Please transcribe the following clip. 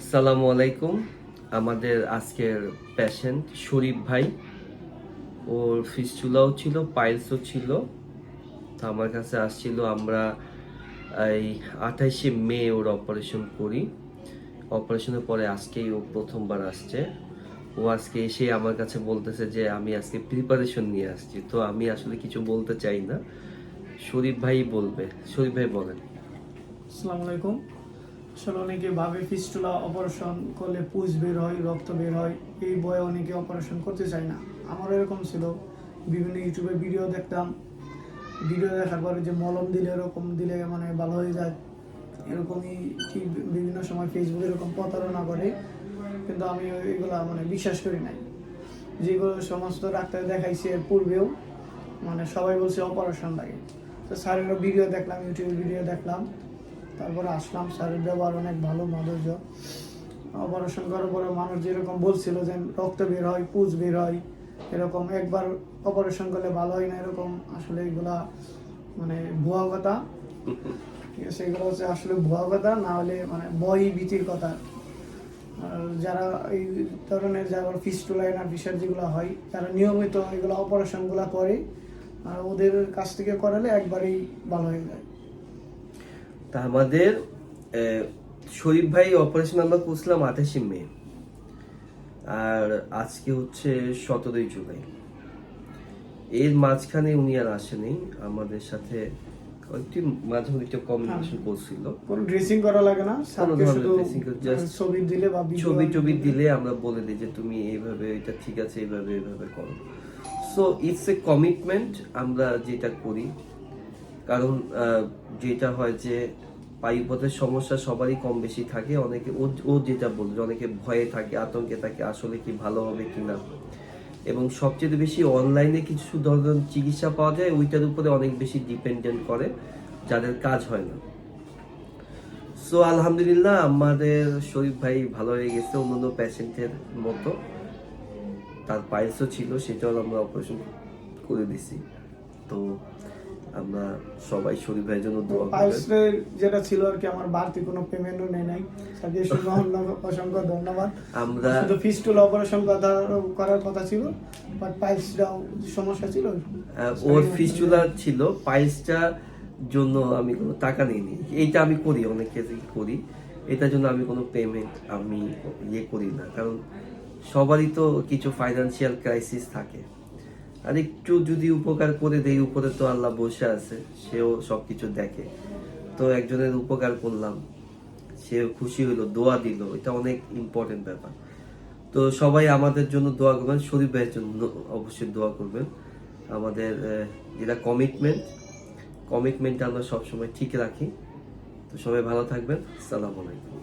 আসসালামু আলাইকুম। আমাদের আজকের পেশেন্ট শরীফ ভাই। ওর ফিস্টুলাও ছিল, পাইলসও ছিল। তো আমার কাছে আসছিল, আমরা এই আঠাইশে মে ওর অপারেশন করি। অপারেশনের পরে আজকেই ও প্রথমবার আসছে। ও আজকে এসে আমার কাছে বলতেছে যে, আমি আজকে প্রিপারেশন নিয়ে আসছি। তো আমি আসলে কিছু বলতে চাই না। শরীফ ভাই বলবে। শরীফ ভাই বলেন। আসসালামু আলাইকুম। আসলে অনেকে ভাবে ফিস্টুলা অপারেশন করলে পুজ বের হয়, রক্ত বের হয়। এই বয়ে অনেকে অপারেশন করতে চায় না। আমারও এরকম ছিল। বিভিন্ন ইউটিউবে ভিডিও দেখতাম। ভিডিও দেখার পরে যে মলম দিলে এরকম দিলে মানে ভালো হয়ে যায়। এরকমই ঠিক বিভিন্ন সময় ফেসবুকে এরকম প্রতারণা করে। কিন্তু আমি এগুলা মানে বিশ্বাস করি নাই। যেগুলো সমস্ত ডাক্তার দেখাইছে এর পূর্বেও মানে সবাই বলছে অপারেশন লাগে। তো স্যারেরও ভিডিও দেখলাম ইউটিউবে ভিডিও দেখলাম। তারপরে আসলাম, স্যারের ব্যবহার অনেক ভালো মাধুর্য অপারেশন করার পরে মানুষ যেরকম বলছিল যে রক্ত বের হয়, পুজ বের হয়, এরকম একবার অপারেশন করলে ভালো হয় না, এরকম আসলে এগুলা মানে ভুয়া কথা। ঠিক আছে, এগুলো হচ্ছে আসলে ভুয়া কথা, না হলে মানে বই ভীতির কথা। যারা এই ধরনের যারা ফিস্টুলাইন আর বিষয় যেগুলো হয় যারা নিয়মিত এগুলো অপারেশনগুলো করে, আর ওদের কাছ থেকে করালে একবারেই ভালো হয়ে যায়। তা আমাদের শরীফ ভাই অপারেশন আমরা করছিলাম আঠাশে মে। আর আজকে হচ্ছে সতেরোই জুলাই। এর মাঝখানে উনি আর আসেনি আমাদের সাথে মাঝে মধ্যে কমিউনিকেশন করছিল। কোনো ড্রেসিং করা লাগে না ধরনের dressing ছবি দিলে বা ছবি টবি দিলে আমরা বলে দিই যে তুমি এইভাবে এটা ঠিক আছে এইভাবে এইভাবে করো। সো ইটস এ কমিটমেন্ট আমরা যেটা করি কারণ যেটা হয় যে পাইপথের সমস্যা সবারই কম বেশি থাকে। অনেকে ও ও যেটা বলছে অনেকে ভয়ে থাকে, আতঙ্কে থাকে, আসলে কি ভালো হবে কিনা এবং সবচেয়ে বেশি অনলাইনে কিছু ধরনের চিকিৎসা পাওয়া যায়, ওইটার উপরে অনেক বেশি ডিপেন্ডেন্ট করে, যাদের কাজ হয় না। সো আলহামদুলিল্লাহ, আমাদের শরীফ ভাই ভালো হয়ে গেছে, অন্যান্য পেশেন্টের মতো। তার পাইলসও ছিল, সেটাও আমরা অপারেশন করে দিছি তো আমরা সবাই শরীফ ভাইয়ের জন্য দোয়া করবেন। যেটা ছিল আর কি আমার বাড়তি কোনো পেমেন্টও নেই নাই। অন্য- অসংখ্য ধন্যবাদ। আমরা শুধু ফিস্টুল অপারেশন কথা করার কথা ছিল বাট পাইলসটাও সমস্যা ছিল। ওর ফিস্টুলা ছিল পাইলসটা জন্য আমি কোনো টাকা নিইনি। এইটা আমি করি অনেক করি। এটার জন্য আমি কোনো পেমেন্ট আমি ইয়ে করি না কারণ সবারই তো কিছু ফাইনান্সিয়াল ক্রাইসিস থাকে। আর একটু যদি উপকার করে দেই, উপরে তো আল্লাহ বসে আছে, সেও সব কিছু দেখে। তো একজনের উপকার করলাম সেও খুশি হলো, দোয়া দিল, এটা অনেক ইম্পর্টেন্ট ব্যাপার। তো সবাই আমাদের জন্য দোয়া করবেন, শরীফ ভাইয়ের জন্য অবশ্যই দোয়া করবেন। আমাদের যেটা কমিটমেন্ট কমিটমেন্ট আমরা সবসময় ঠিক রাখি। তো সবাই ভালো থাকবেন সালাম আলাইকুম।